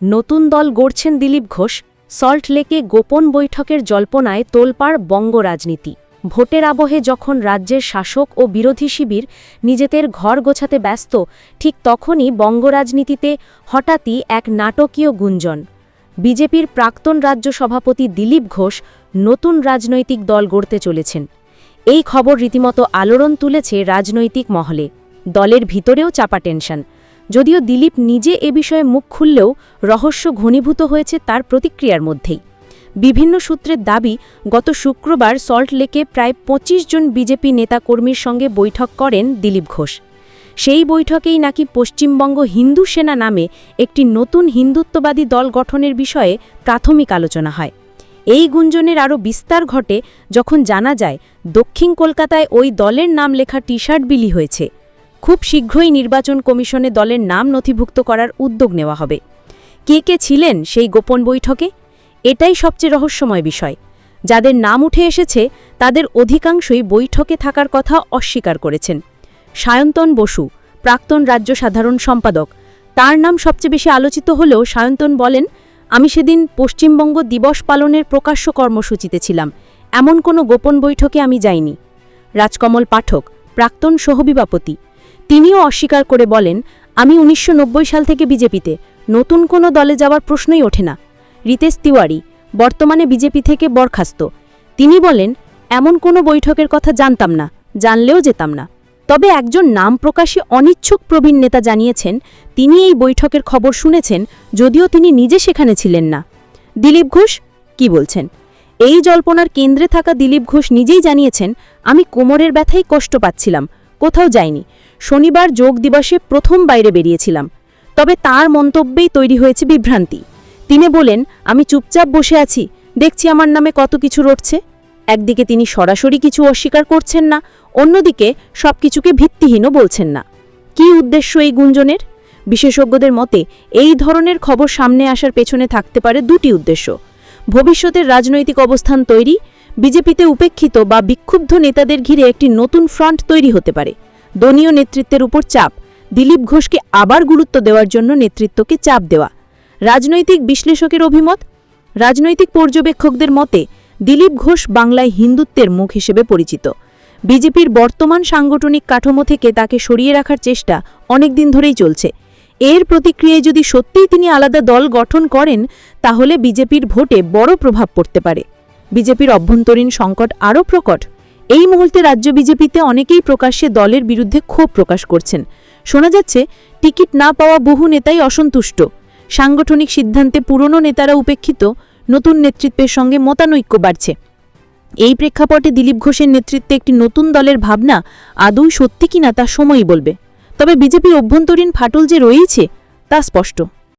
নতুন দল গড়ছেন দিলীপ ঘোষ, সল্ট লেকে গোপন বৈঠকের জল্পনায় তোলপাড় বঙ্গ রাজনীতি। ভোটের আবহে যখন রাজ্যের শাসক ও বিরোধী শিবির নিজেদের ঘর গোছাতে ব্যস্ত, ঠিক তখনই বঙ্গ রাজনীতিতে হঠাৎই এক নাটকীয় গুঞ্জন। বিজেপির প্রাক্তন রাজ্য সভাপতি দিলীপ ঘোষ নতুন রাজনৈতিক দল গড়তে চলেছেন। এই খবর রীতিমতো আলোড়ন তুলেছে রাজনৈতিক মহলে। দলের ভিতরেও চাপা টেনশন। যদিও দিলীপ নিজে এ বিষয়ে মুখ খুললেও রহস্য ঘনীভূত হয়েছে তার প্রতিক্রিয়ার মধ্যেই। বিভিন্ন সূত্রের দাবি, গত শুক্রবার সল্ট লেকে প্রায় ২৫ জন বিজেপি নেতাকর্মীর সঙ্গে বৈঠক করেন দিলীপ ঘোষ। সেই বৈঠকেই নাকি পশ্চিমবঙ্গ হিন্দু সেনা নামে একটি নতুন হিন্দুত্ববাদী দল গঠনের বিষয়ে প্রাথমিক আলোচনা হয়। এই গুঞ্জনের আরও বিস্তার ঘটে যখন জানা যায়, দক্ষিণ কলকাতায় ওই দলের নাম লেখা টি শার্ট বিলি হয়েছে। খুব শীঘ্রই নির্বাচন কমিশনে দলের নাম নথিভুক্ত করার উদ্যোগ নেওয়া হবে। কে কে ছিলেন সেই গোপন বৈঠকে? এটাই সবচেয়ে রহস্যময় বিষয়। যাদের নাম উঠে এসেছে, তাদের অধিকাংশই বৈঠকে থাকার কথা অস্বীকার করেছেন। সায়ন্তন বসু, প্রাক্তন রাজ্য সাধারণ সম্পাদক, তার নাম সবচেয়ে বেশি আলোচিত হলেও সায়ন্তন বলেন, আমি সেদিন পশ্চিমবঙ্গ দিবস পালনের প্রকাশ্য কর্মসূচিতে ছিলাম। এমন কোনো গোপন বৈঠকে আমি যাইনি। রাজকমল পাঠক, প্রাক্তন সহবিবাপতি তিনিও অস্বীকার করে বলেন, আমি উনিশশো নব্বই সাল থেকে বিজেপিতে। নতুন কোনো দলে যাওয়ার প্রশ্নই ওঠে না। রিতেশ তিওয়ারি, বর্তমানে বিজেপি থেকে বরখাস্ত। তিনি বলেন, এমন কোনো বৈঠকের কথা জানতাম না, জানলেও যেতাম না। তবে একজন নাম প্রকাশে অনিচ্ছুক প্রবীণ নেতা জানিয়েছেন, তিনি এই বৈঠকের খবর শুনেছেন, যদিও তিনি নিজে সেখানে ছিলেন না। দিলীপ ঘোষ, কি বলছেন? এই জল্পনার কেন্দ্রে থাকা দিলীপ ঘোষ নিজেই জানিয়েছেন, আমি কোমরের ব্যথায় কষ্ট পাচ্ছিলাম, কোথাও যাইনি। শনিবার যোগ দিবসে প্রথম বাইরে বেরিয়েছিলাম, তবে তার মন্তব্যেই তৈরি হয়েছে বিভ্রান্তি। তিনি বলেন, আমি চুপচাপ বসে আছি, দেখছি আমার নামে কত কিছু রটছে। একদিকে তিনি সরাসরি কিছু অস্বীকার করছেন না, অন্যদিকে সব কিছুকে ভিত্তিহীনও বলছেন না। কী উদ্দেশ্য এই গুঞ্জনের? বিশেষজ্ঞদের মতে, এই ধরনের খবর সামনে আসার পেছনে থাকতে পারে দুটি উদ্দেশ্য। ভবিষ্যতের রাজনৈতিক অবস্থান তৈরি, বিজেপিতে উপেক্ষিত বা বিক্ষুব্ধ নেতাদের ঘিরে একটি নতুন ফ্রন্ট তৈরি হতে পারে। দলীয় নেতৃত্বের উপর চাপ। দিলীপ ঘোষকে আবার গুরুত্ব দেওয়ার জন্য নেতৃত্বকে চাপ দেওয়া। রাজনৈতিক বিশ্লেষকের অভিমত? রাজনৈতিক পর্যবেক্ষকদের মতে, দিলীপ ঘোষ বাংলায় হিন্দুত্বের মুখ হিসেবে পরিচিত। বিজেপির বর্তমান সাংগঠনিক কাঠামো থেকে তাকে সরিয়ে রাখার চেষ্টা অনেকদিন ধরেই চলছে। এর প্রতিক্রিয়ায় যদি সত্যিই তিনি আলাদা দল গঠন করেন, তাহলে বিজেপির ভোটে বড় প্রভাব পড়তে পারে। বিজেপির অভ্যন্তরীণ সংকট আরও প্রকট। এই মুহূর্তে রাজ্য বিজেপিতে অনেকেই প্রকাশ্যে দলের বিরুদ্ধে ক্ষোভ প্রকাশ করছেন। শোনা যাচ্ছে, টিকিট না পাওয়া বহু নেতাই অসন্তুষ্ট। সাংগঠনিক সিদ্ধান্তে পুরনো নেতারা উপেক্ষিত, নতুন নেতৃত্বের সঙ্গে মতানৈক্য বাড়ছে। এই প্রেক্ষাপটে দিলীপ ঘোষের নেতৃত্বে একটি নতুন দলের ভাবনা আদৌ সত্যি কিনা তা সময়ই বলবে। তবে বিজেপির অভ্যন্তরীণ ফাটল যে রয়েছে, তা স্পষ্ট।